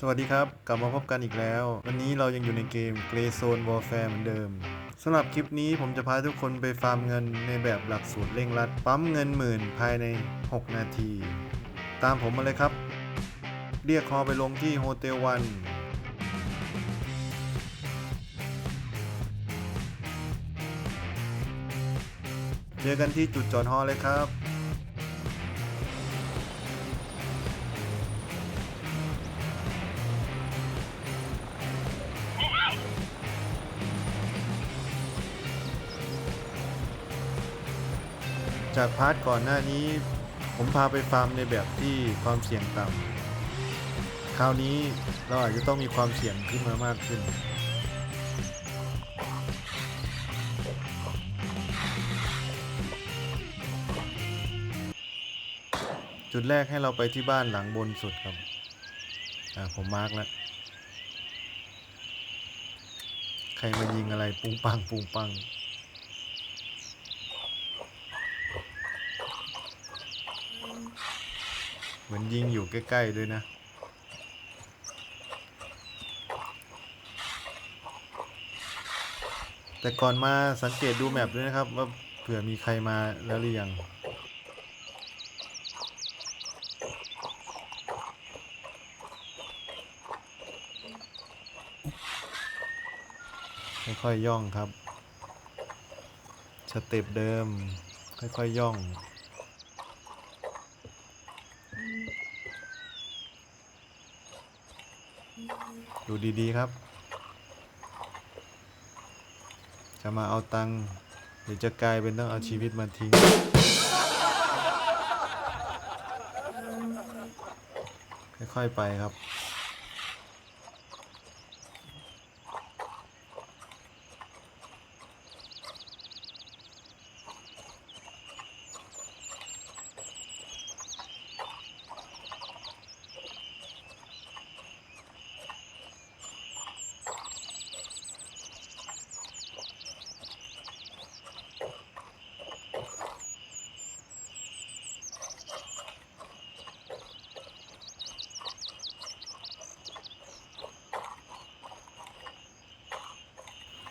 สวัสดีครับ กลับมาพบกันอีกแล้ว วันนี้เรายังอยู่ในเกม Grey Zone Warfare เหมือนเดิมสำหรับคลิปนี้ผมจะพาทุกคนไปฟาร์มเงินในแบบหลักสูตรเร่งรัด ปั๊มเงินหมื่นภายใน 6 นาที ตามผมมาเลยครับ เรียกคอไปลงที่โฮเทลวันเจอกันที่จุดจอดฮอเลยครับ จากพาร์ทก่อนหน้านี้ ผมพาไปฟาร์มในแบบที่ความเสี่ยงต่ำคราวนี้เราอาจจะต้องมีความเสี่ยงขึ้นมามากขึ้น จุดแรกให้เราไปที่บ้านหลังบนสุดครับ อ่าผมมาร์กแล้วใครมายิงอะไรปุ้งปังปุ้งปัง เหมือนยิงอยู่ใกล้ๆด้วยนะแต่ก่อนมาสังเกตดูแมปด้วยนะครับ ว่าเผื่อมีใครมาแล้วหรือยัง ค่อยๆย่องครับ สเต็ปเดิม ค่อยๆย่อง ดูดีๆครับ จะมาเอาตังค์หรือจะกลายเป็นต้องเอาชีวิตมาทิ้ง ค่อยๆไปครับ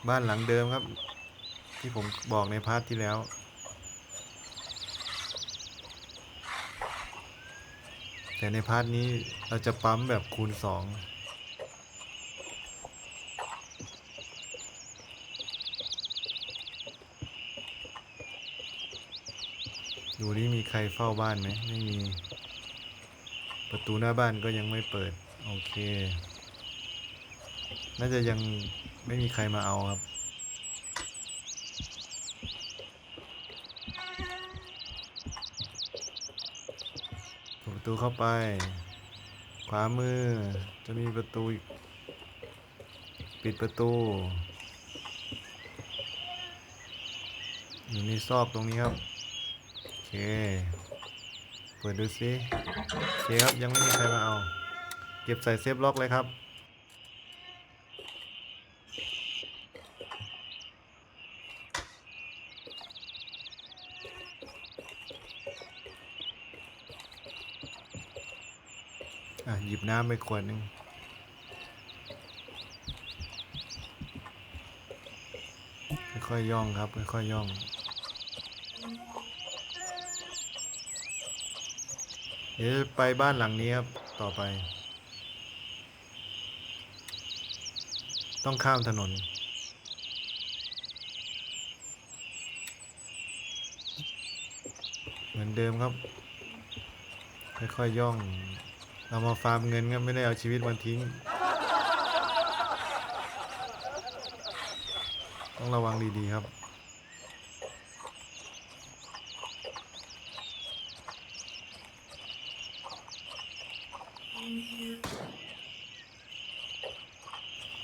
บ้านหลังเดิมครับ ที่ผมบอกในพาร์ทที่แล้ว แต่ในพาร์ทนี้เราจะปั๊มแบบคูณสองดูนี่มีใครเฝ้าบ้านไหมไม่มี ประตูหน้าบ้านก็ยังไม่เปิด โอเค น่าจะยังไม่มีใครมาเอาครับ ประตูเข้าไป ขวามือ จะมีประตู ปิดประตู อยู่ในซอกตรงนี้ครับ โอเค เปิดดูสิโอเคครับ ยังไม่มีใครมาเอา เก็บใส่เซฟล็อกเลยครับ อะหยิบน้ำไปขวดหนึ่งค่อยๆย่องครับ ค่อยๆย่องเดี๋ยวจะไปบ้านหลังนี้ครับ ต่อไป ต้องข้ามถนน เหมือนเดิมครับ ค่อยๆย่อง เรามาฟาร์มเงินก็ไม่ได้เอาชีวิตมาทิ้ง ต้องระวังดีๆครับ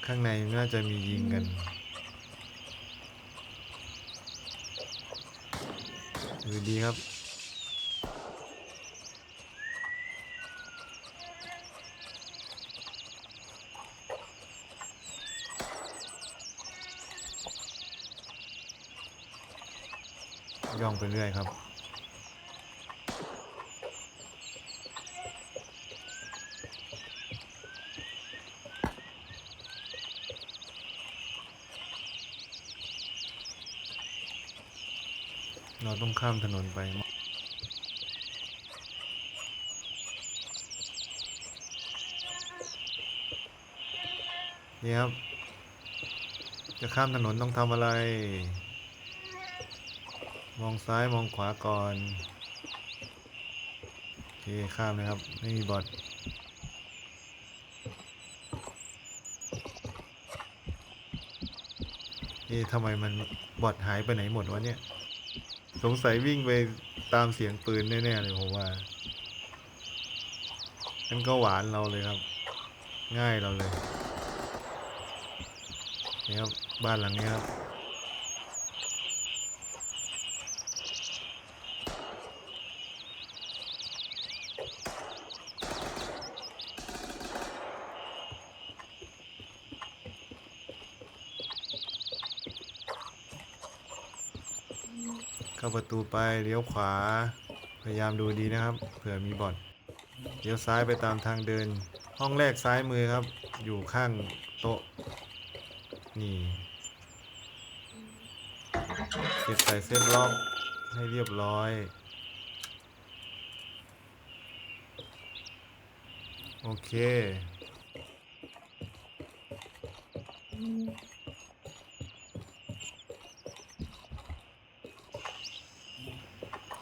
ข้างในน่าจะมียิงกันดูดีครับ่องไปเรื่อยครับ เราต้องข้ามถนนไปนี่ครับ จะข้ามถนนต้องทำอะไร มองซ้ายมองขวาก่อนโอเคข้ามเลยครับ ไม่มีบอทเอ๊ะทำไมมันบอทหายไปไหนหมดวะเนี่ย สงสัยวิ่งไปตามเสียงปืนแน่ ๆ เลยผมว่านั่นก็หวานเราเลยครับ ง่ายเราเลยนี่ครับ บ้านหลังนี้ครับ เข้าประตูไปเลี้ยวขวา พยายามดูดีนะครับ เผื่อมีบอทเลี้ยวซ้ายไปตามทางเดิน ห้องแรกซ้ายมือครับ อยู่ข้างโต๊ะ นี่เก็บใส่เส้นล็อกให้เรียบร้อยโอเค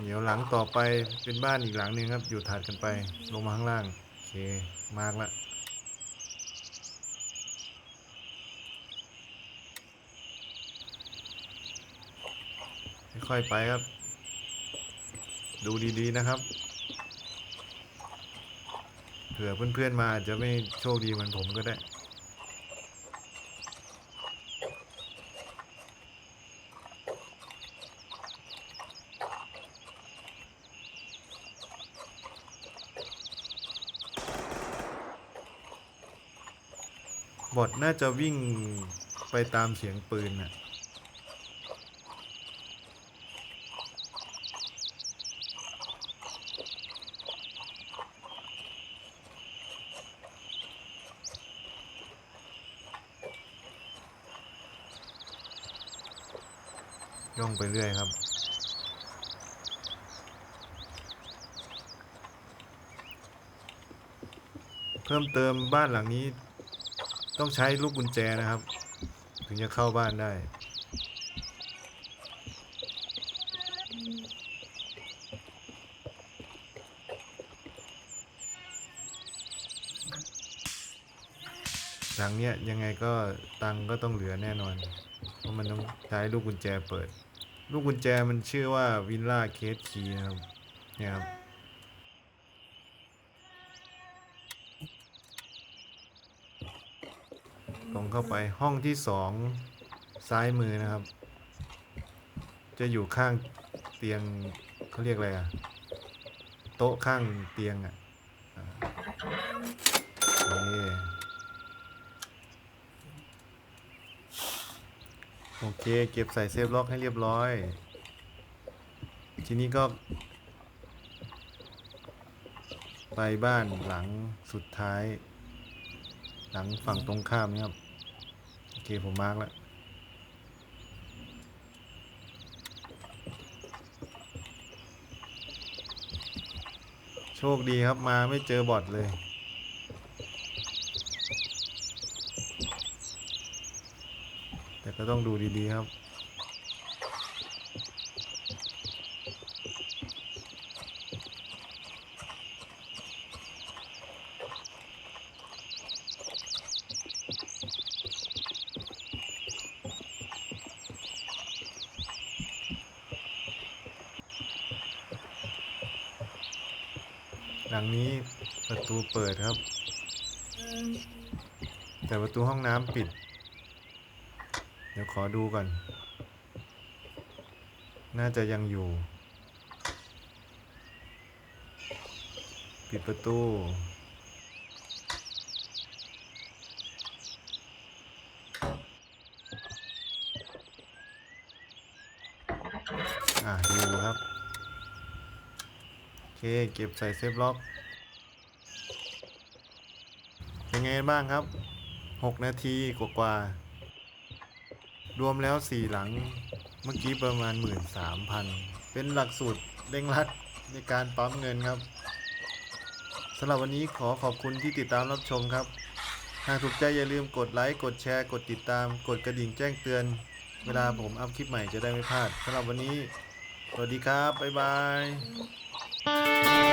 เดี๋ยวหลังต่อไปเป็นบ้านอีกหลังหนึ่งครับ อยู่ถัดกันไปลงมาข้างล่าง โอเค มากละค่อยๆไปครับ ดูดีๆนะครับ เผื่อเพื่อนๆมาอาจจะไม่โชคดีเหมือนผมก็ได้ บอทน่าจะวิ่งไปตามเสียงปืนน่ะย่องไปเรื่อยครับ เพิ่มเติมบ้านหลังนี้ ต้องใช้ลูกกุญแจนะครับ ถึงจะเข้าบ้านได้ หลังเนี้ยยังไงก็ตังก็ต้องเหลือแน่นอน เพราะมันต้องใช้ลูกกุญแจเปิด ลูกกุญแจมันชื่อว่าวิลล่าเคสคีนะครับเนี่ยครับ ตรงเข้าไปห้องที่สองซ้ายมือนะครับ จะอยู่ข้างเตียงเขาเรียกอะไรอะโต๊ะข้างเตียงอะอ่านี่โอเค เก็บใส่เซฟล็อกให้เรียบร้อย ทีนี้ก็ ไปบ้านหลังสุดท้าย หลังฝั่งตรงข้ามนี่ครับ โอเคผมมาร์กแล้วโชคดีครับมาไม่เจอบอทเลย แต่ก็ต้องดูดีๆครับ หลังนี้ประตูเปิดครับ แต่ประตูห้องน้ำปิด เดี๋ยวขอดูก่อน น่าจะยังอยู่ ปิดประตูอะอยู่ครับโอ เคเก็บใส่เซฟล็อก เป็นไงบ้างครับ 6 นาทีกว่าๆรวมแล้ว 4 หลังเมื่อกี้ประมาณ 13,000 เป็นหลักสูตรเร่งรัดในการปั๊มเงินครับสำหรับวันนี้ขอขอบคุณที่ติดตามรับชมครับ หากถูกใจอย่าลืมกดไลค์ กดแชร์ กดติดตาม กดกระดิ่งแจ้งเตือน เวลาผมอัพคลิปใหม่จะได้ไม่พลาดสำหรับวันนี้ สวัสดีครับ บ๊ายบาย Bye.